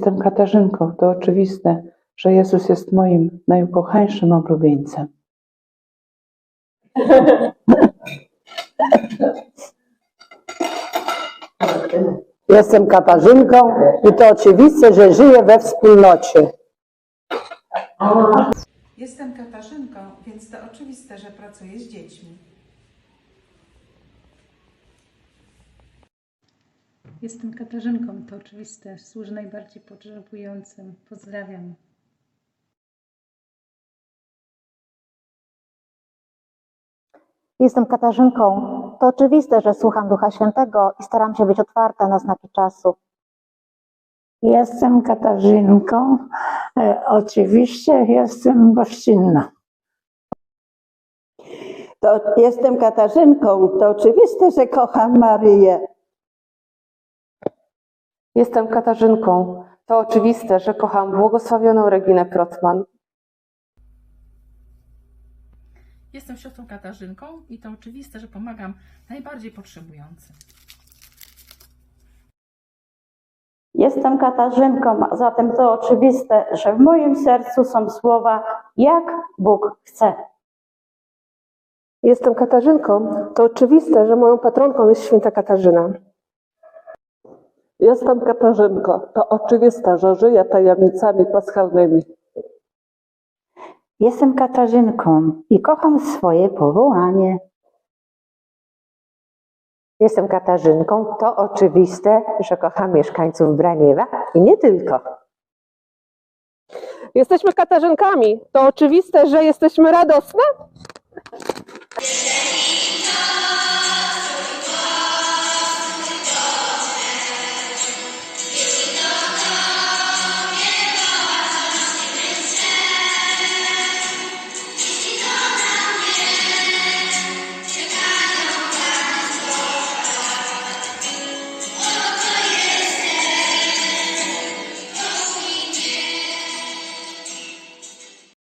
Katarzynką. To oczywiste, że Jezus jest moim najukochańszym oblubieńcem. Jestem Katarzynką i to oczywiste, że żyję we wspólnocie. Jestem Katarzynką, więc to oczywiste, że pracuję z dziećmi. Jestem Katarzynką, to oczywiste. Służę najbardziej potrzebującym. Pozdrawiam. Jestem Katarzynką. To oczywiste, że słucham Ducha Świętego i staram się być otwarta na znaki czasu. Jestem Katarzynką. E, oczywiście jestem gościnna. To jestem Katarzynką. To oczywiste, że kocham Maryję. Jestem Katarzynką. To oczywiste, że kocham błogosławioną Reginę Protman. Jestem siostrą Katarzynką i to oczywiste, że pomagam najbardziej potrzebującym. Jestem Katarzynką, a zatem to oczywiste, że w moim sercu są słowa jak Bóg chce. Jestem Katarzynką. To oczywiste, że moją patronką jest święta Katarzyna. Jestem Katarzynką. To oczywiste, że żyję tajemnicami paschalnymi. Jestem Katarzynką i kocham swoje powołanie. Jestem Katarzynką. To oczywiste, że kocham mieszkańców Braniewa i nie tylko. Jesteśmy Katarzynkami. To oczywiste, że jesteśmy radosne.